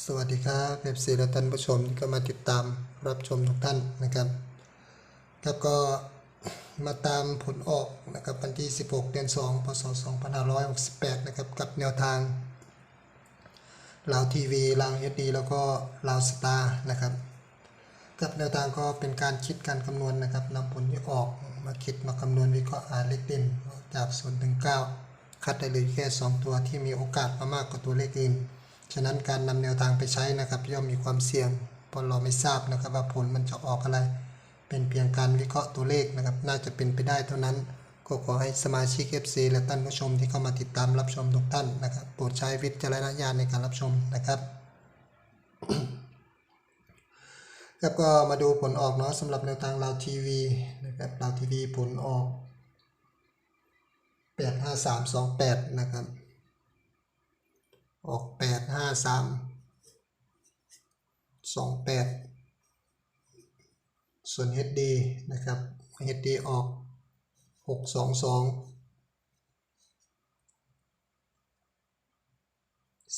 สวัสดีครับเอฟซีและท่านผู้ชมที่ก็มาติดตามรับชมทุกท่านนะครับ ครับก็มาตามผลออกนะครับวันที่ 16 เดือน 2 พศ 2568 นะครับ กับแนวทางลาวทีวีลาวเอดีแล้วก็ลาวสตาร์นะครับกับแนวทางก็เป็นการคิดการคำนวณนะครับนำผลที่ออกมาคิดมาคำนวณวิเคราะห์อ่านเลขเด่นจาก0ถึง9คัดได้เลยแค่ 2 ตัวที่มีโอกาสมามากกว่าตัวเลขอื่น ฉะนั้นการนำแนวทางไปใช้นะครับย่อมมีความเสี่ยงเพราะเราไม่ทราบนะครับว่าผลมันจะออกอะไร เป็นเพียงการวิเคราะห์ตัวเลขนะครับ น่าจะเป็นไปได้เท่านั้น ก็ขอให้สมาชิก FC และท่านผู้ชมที่เข้ามาติดตามรับชมทุกท่านนะครับ โปรดใช้วิจารณญาณในการรับชมนะครับแล้วก็มาดูผลออกเนาะสำหรับแนวทางเราทีวีนะครับเราทีวีผลออก 85328 นะครับ ออกแปด สามสองแปดส่วน HD นะครับ HD ออก 622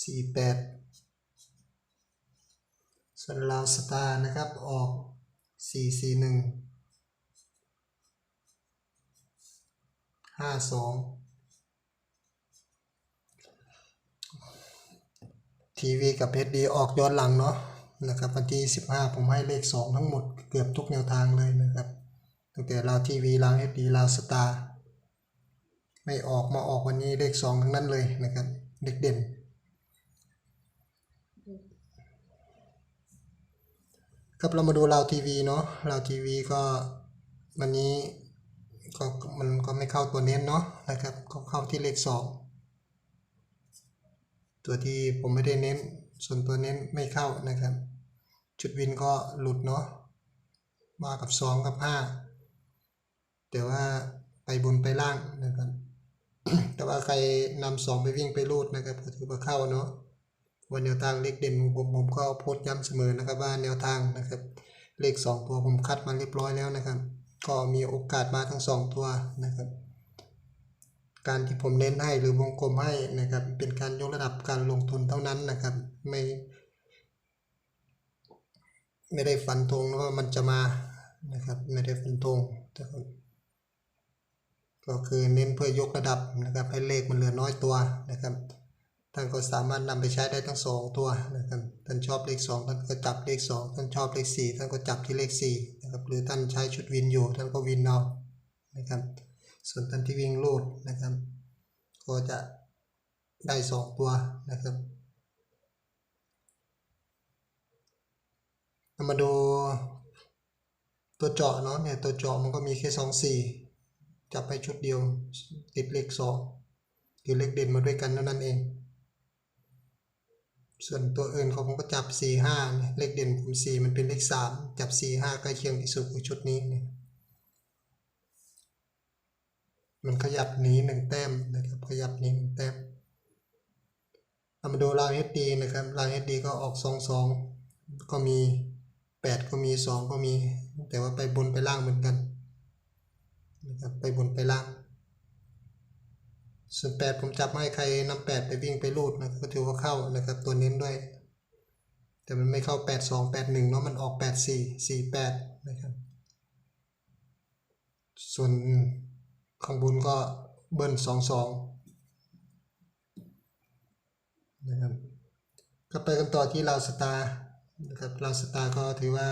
48 ส่วนลาวสตาร์นะครับ ออก 441 52 ทีวีกับเพชรดีออกย้อนหลังเนาะนะครับวันที่ 15 ผมให้เลข 2 ทั้งหมดเกือบทุกแนวทางเลยนะครับตั้งแต่ลาวทีวีลาวเอชดีลาวสตาร์ไม่ออกมาออกวันนี้เลข 2 ทั้งนั้นเลยนะครับเด็กเด่นครับเรามาดูลาวทีวีเนาะลาวทีวีก็วันนี้ก็มันก็ไม่เข้าตัวเน้นเนาะนะครับก็เข้าที่เลข 2 ตัวที่ผมไม่ได้เน้น ส่วนตัวเน้นไม่เข้านะครับ จุดวินก็หลุดเนาะมากับ 2 กับ 5 แต่ว่าไปบนไปล่างนะครับ แต่ว่าใครนำสองไปวิ่งไปรูดนะครับก็ถือว่าเข้าเนาะวันแนวทางเลขเด่นผมผมก็โพสต์ย้ำเสมอนะครับว่าแนวทางนะครับ เลข 2 ตัวผมคัดมาเรียบร้อยแล้วนะครับ ก็มีโอกาสมาทั้ง 2 ตัวนะครับ การที่ผมเน้นให้หรือวงกลมให้นะครับ เป็นการยกระดับการลงทุนเท่านั้นนะครับ ไม่ ไม่ได้ฟันธงว่ามันจะมานะครับ ไม่ได้ฟันธงนะครับก็คือเน้นเพื่อยกระดับนะครับ ให้เลขมันเหลือน้อยตัวนะครับท่านก็สามารถนำไปใช้ได้ทั้งสองตัวนะครับ ท่านชอบเลขสองท่านก็จับเลขสองท่านชอบเลขสี่ท่านก็จับที่เลขสี่นะครับ หรือท่านใช้ชุดวินอยู่ ท่านก็วินเอานะครับ ส่วนท่านที่วิ่งลูดนะครับ ก็จะได้สองตัวนะครับเรามาดูตัวเจาะเนาะเนี่ยตัวเจาะมันก็มีแค่สองสี่จับไปชุดเดียวติดเลขสองคือเลขเด่นมาด้วยกันเท่านั้นเอง ส่วนตัวอื่นเขาผมก็จับสี่ห้าเลขเด่นผมสี่มันเป็นเลขสามจับสี่ห้าใกล้เคียงที่สุดคือชุดนี้เนี่ย มันขยับหนีหนึ่งแต้มนะครับ ขยับหนีหนึ่งแต้มเอามาดูลาวเฮดดีนะครับลาวเฮดดีก็ออกสองสองก็มีแปดก็มีสองก็มี แต่ว่าไปบนไปล่างเหมือนกันนะครับไปบนไปล่างส่วนแปดผมจับให้ใครนำแปดไปวิ่งไปรูดนะก็ถือว่าเข้านะครับตัวเน้นด้วย แต่มันไม่เข้าแปดสองแปดหนึ่งเนาะมันออกแปดสี่สี่แปดนะครับส่วน ข้างบนก็เบิ้ลสองสองนะครับก็ไปกันต่อที่ลาวสตาร์นะครับลาวสตาร์ก็ถือว่า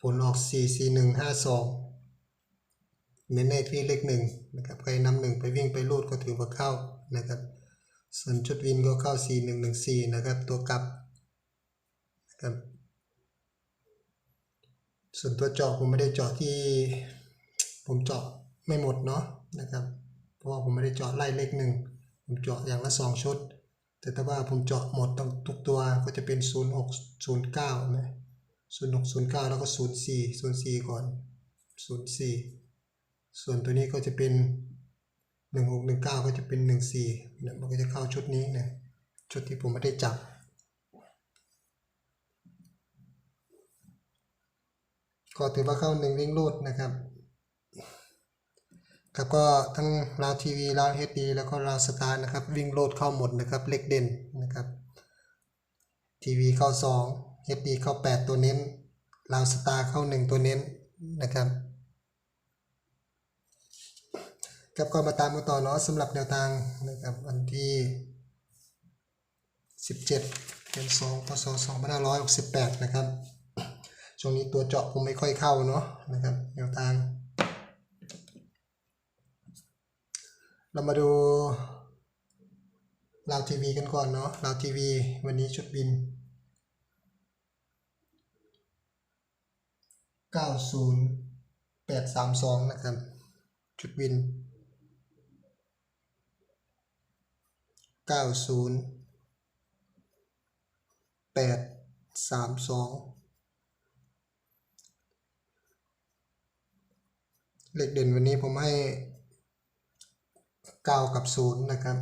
ผลออก 4 4 1 5 2เน้นในที่เลขหนึ่งนะครับใครนำหนึ่งไปวิ่งไปรูดก็ถือว่าเข้านะครับส่วนชุดวินก็เข้า 4 1 1 4 นะครับ ตัวกลับนะครับ ส่วนตัวเจาะผมไม่ได้เจาะที่ ผมเจาะไม่หมดเนาะนะครับ เพราะว่าผมไม่ได้เจาะไล่เลขหนึ่งผมเจาะอย่างละสองชุด แต่ถ้าว่าผมเจาะหมดทั้งทุกตัวก็จะเป็น 0 6 0 9นะ0 6 0 9 แล้วก็ 0 4 0 4 ก่อน 0 4 ส่วนตัวนี้ก็จะเป็น 1 6 1 9 ก็จะเป็น 1 4เนี่ยมันก็จะเข้าชุดนี้นะชุดที่ผมไม่ได้จับ ก็ถือว่าเข้าหนึ่งวิ่งรูดนะครับครับก็ทั้งลาวทีวีลาวเฮดดีแล้วก็ลาวสตาร์นะครับ วิ่งโลดเข้าหมดนะครับ เลขเด่นนะครับทีวีเข้า2 HD เข้า 8 ตัวเน้นลาวสตาร์เข้า 1 ตัวเน้นนะครับครับก็มาตามกันต่อเนาะสำหรับแนวทางนะครับวันที่ 17เดือน2พศ2568 นะครับ ช่วงนี้ตัวเจาะผมไม่ค่อยเข้าเนาะนะครับแนวทาง เรามาดูลาวทีวีกันก่อนเนาะลาวทีวี วันนี้ชุดบิน 90832 นะครับ ชุดบิน 90832 เลขเด่นวันนี้ผมให้9กับ0นะครับ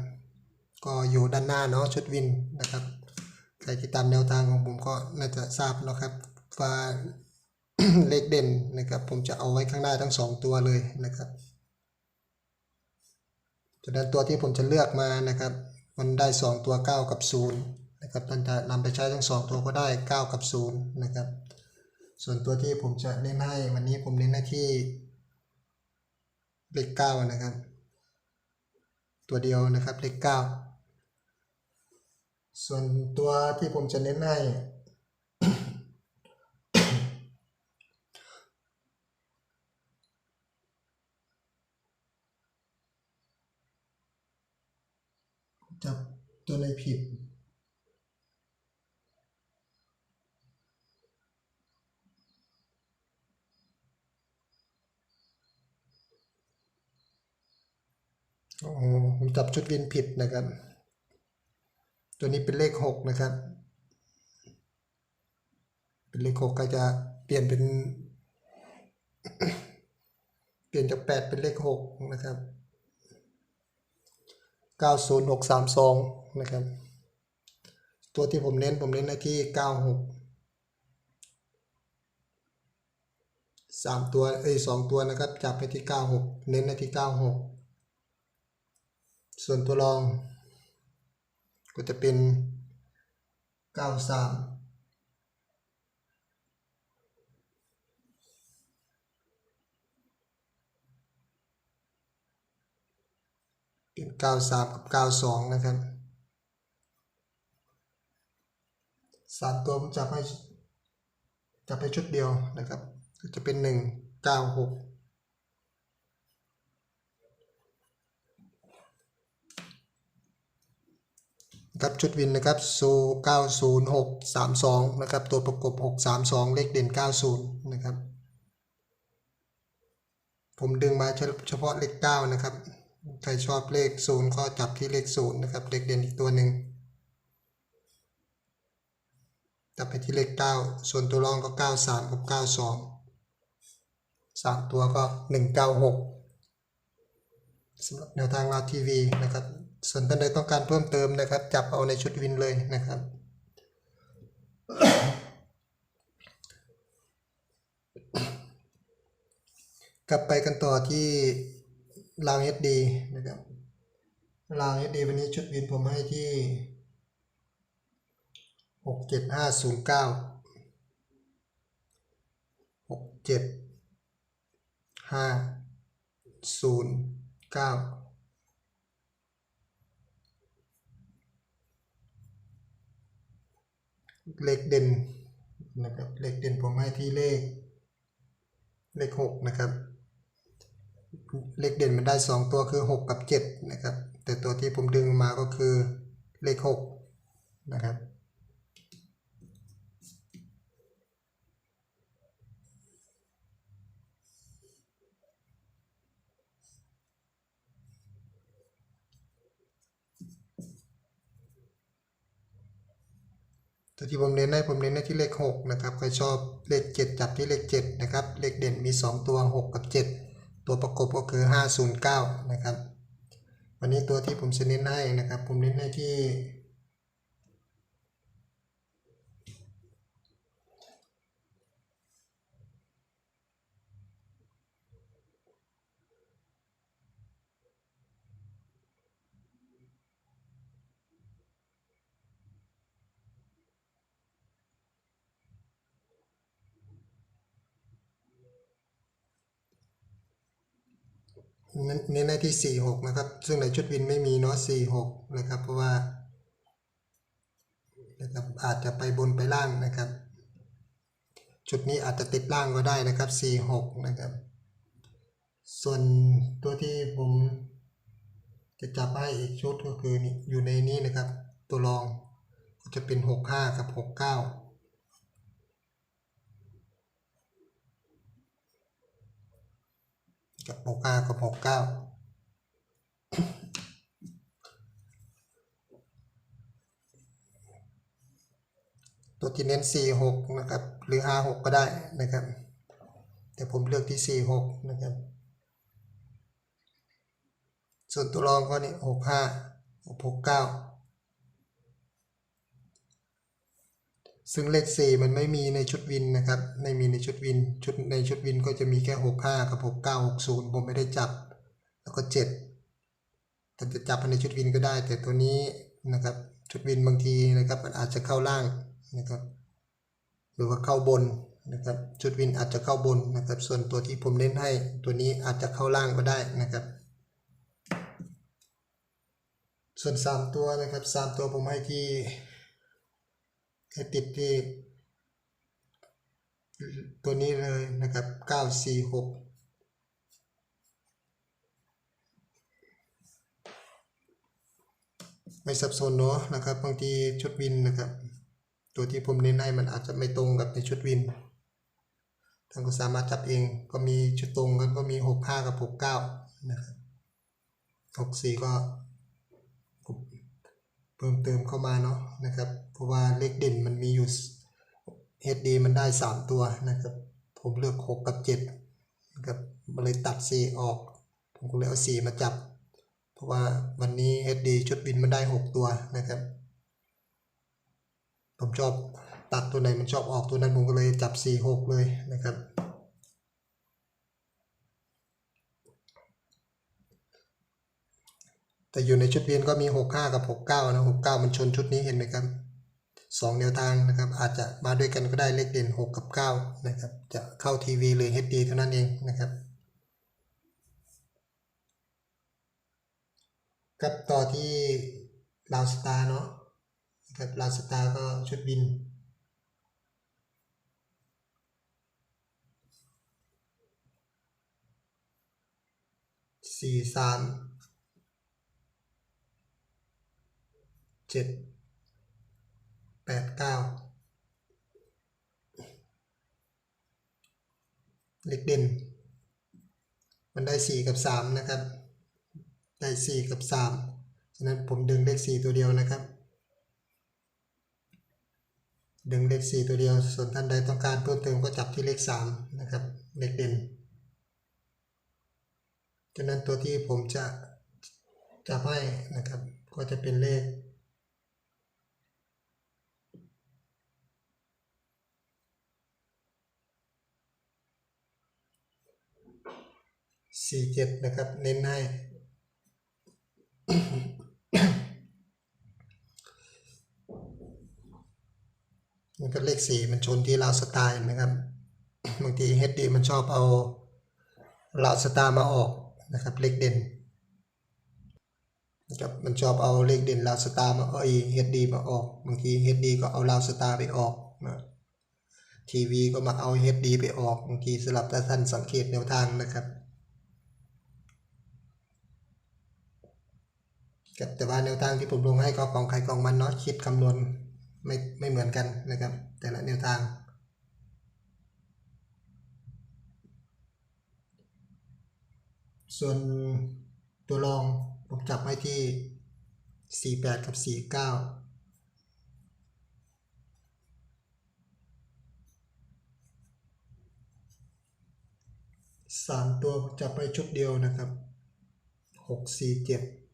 ก็อยู่ด้านหน้าเนาะชุดวินนะครับใครที่ตามแนวทางของผมก็น่าจะทราบแล้วครับว่าเลขเด่นนะครับ ผมจะเอาไว้ข้างหน้าทั้ง 2 ตัวเลยนะครับจากนั้นตัวที่ผมจะเลือกมานะครับ มันได้ 2 ตัว 9 กับ0นะครับท่านจะนำไปใช้ทั้ง 2 ตัวก็ได้ 9 กับ0นะครับ ส่วนตัวที่ผมจะเน้นให้วันนี้ผมเน้นหน้าที่ เลข9นะครับ ตัวเดียวนะครับเลขเก้าส่วนตัวที่ผมจะเน้นให้จับตัวในผิด โอ้ผมจับชุดวินผิดนะครับ ตัวนี้เป็นเลขหกนะครับ เป็นเลขหกก็จะเปลี่ยนเป็น เปลี่ยนจากแปดเป็นเลขหกนะครับเก้าศูนย์หกสามสองนะครับ ตัวที่ผมเน้นผมเน้นในที่เก้าหกสามตัวเอ้ยสองตัวนะครับ จับไปที่เก้าหกเน้นในที่เก้าหก ส่วนตัวรองก็จะเป็น 93เป็น93 กับ 92 นะครับสามตัวผมจับให้จับให้ชุดเดียวนะครับก็จะเป็น 1 9 6 ครับชุดวินนะครับโซู90632 นะครับ ตัวประกบ 632 เลขเด่น 90 นะครับ ผมดึงมาเฉพาะเลข 9 นะครับ ใครชอบเลข 0 ก็จับที่เลข 0 นะครับ เลขเด่นอีกตัวหนึ่งจับไปที่เลข 9 ส่วนตัวรองก็ 93 กับ 92 3 ตัวก็ 196สำหรับแนวทางลาทีวีนะครับ ส่วนท่านใดต้องการเพิ่มเติมนะครับ จับเอาในชุดวินเลยนะครับ กลับไปกันต่อที่ราวเอสดีนะครับราวเอสดีวันนี้ชุดวินผมให้ที่หกเจ็ดห้าศูนย์เก้าหกเจ็ดห้าศูนย์เก้า เลขเด่นนะครับเลขเด่นผมให้ที่เลข เลขหกนะครับเลขเด่นมันได้สองตัวคือหกกับเจ็ดนะครับแต่ตัวที่ผมดึงมาก็คือเลขหกนะครับ ตัวที่ผมเน้นให้ผมเน้นให้ที่เลข 6 นะครับ ใครชอบเลข 7 จับที่เลข 7 นะครับ เลขเด่นมี 2 ตัว 6 กับ 7 ตัวประกบก็คือ 509 นะครับ วันนี้ตัวที่ผมจะเน้นให้นะครับ ผมเน้นให้ที่ เน้นได้ที่หกนะครับ ซึ่งในชุดวินไม่มีเนาะสี่หกนะครับ เพราะว่านะครับอาจจะไปบนไปล่างนะครับ จุดนี้อาจจะติดล่างก็ได้นะครับสี่หกนะครับ ส่วนตัวที่ผมจะจับให้อีกชุดก็คืออยู่ในนี้นะครับ ตัวรองก็จะเป็นหกห้ากับหกเก้า จากบวกห้ากับวกเก้าตัวที่เน้นสี่หกนะครับ หรือ 5 6 ก็ได้นะครับ แต่ผมเลือกที่สี่หกนะครับ ส่วนตัวรองก็นี่หกห้าหกเก้า ซึ่งเลข 4 มันไม่มีในชุดวินนะครับ ไม่มีในชุดวิน ชุดในชุดวินก็จะมีแค่ 65 กับ 69 60 ผมไม่ได้จับ แล้วก็ 7 แต่จะจับในชุดวินก็ได้ แต่ตัวนี้นะครับ ชุดวินบางทีนะครับมันอาจจะเข้าล่างนะครับ หรือว่าเข้าบนนะครับ ชุดวินอาจจะเข้าบนนะครับ ส่วนตัวที่ผมเน้นให้ ตัวนี้อาจจะเข้าล่างก็ได้นะครับ ส่วน 3 ตัวนะครับ 3 ตัวผมให้ที่ ให้ติดที่ตัวนี้เลยนะครับ 946ไม่สับสนเนาะนะครับบางทีชุดวินนะครับ ตัวที่ผมเน้นให้มันอาจจะไม่ตรงกับในชุดวินท่านก็สามารถจับเองก็มีชุดตรงกันก็มีหกห้ากับหกเก้านะครับหกสี่ก็ เพิ่มเติมเข้ามาเนาะนะครับ เพราะว่าเลขเด่นมันมีอยู่ HD มันได้สามตัวนะครับ ผมเลือกหกกับเจ็ดนะครับเลยตัดสี่ออก ผมก็เลยเอาสี่มาจับ เพราะว่าวันนี้ HD ชุดบินมันได้ 6 ตัวนะครับ ผมชอบตัดตัวไหนมันชอบออกตัวนั้นผมก็เลยจับ 4 6 เลยนะครับ แต่อยู่ในชุดเวียนก็มี 6 5 กับ 6 9 นะ 6 9 มันชนชุดนี้เห็นไหมครับสองแนวทางนะครับ อาจจะมาด้วยกันก็ได้เลขเด่น 6 กับ 9 นะครับ จะเข้าทีวีหรือ HD เท่านั้นเองนะครับกับต่อที่ลาวสตาร์เนาะนะครับลาวสตาร์ก็ชุดบิน สี่สาม เจ็ดแปดเก้าเลขเด่น มันได้สี่กับสามนะครับ ได้สี่กับสามฉะนั้นผมดึงเลขสี่ตัวเดียวนะครับ ดึงเลขสี่ตัวเดียว ส่วนท่านใดต้องการเพิ่มเติมก็จับที่เลขสามนะครับ เลขเด่นฉะนั้นตัวที่ผมจะจะให้นะครับ ก็จะเป็นเลข สี่เจ็ดนะครับ เน้นให้ มันก็เลขสี่มันชนที่ลาวสไตล์นะครับ บางทีเฮดดีมันชอบเอาลาวสตาร์มาออกนะครับ เลขเด่นนะครับมันชอบเอาเลขเด่นลาวสตาร์มาเอาเฮดดีมาออก บางทีเฮดดีก็เอาลาวสตาร์ไปออกนะทีวีก็มาเอาเฮดดีไปออกบางทีสลับแต่ท่านสังเกตแนวทางนะครับ แต่ว่าแนวทางที่ผมลงให้ก็ของใครกองมันเนาะคิดคำนวณไม่ไม่เหมือนกันนะครับ แต่ละแนวทางส่วนตัวรองผมจับไว้ที่ 48 กับ 49 สามตัวจับไปชุดเดียวนะครับ 6 4 7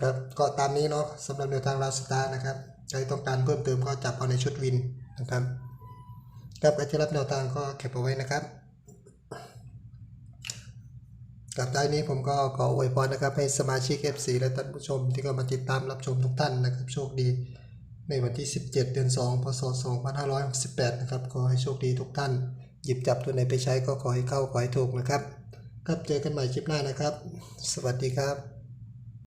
ครับก็ตามนี้เนาะสำหรับแนวทางลาสตาร์นะครับใครต้องการเพิ่มเติมก็จับเอาในชุดวินนะครับครับใครที่รับแนวทางก็เก็บเอาไว้นะครับกับท้ายนี้ผมก็ขออวยพรนะครับให้สมาชิก FC และท่านผู้ชม ที่เข้ามาติดตามรับชมทุกท่านนะครับ โชคดีในวันที่ 17 เดือน 2 พศ 2568 นะครับขอให้โชคดีทุกท่าน หยิบจับตัวไหนไปใช้ก็ขอให้เข้าขอให้ถูกนะครับ ครับเจอกันใหม่คลิปหน้านะครับ สวัสดีครับ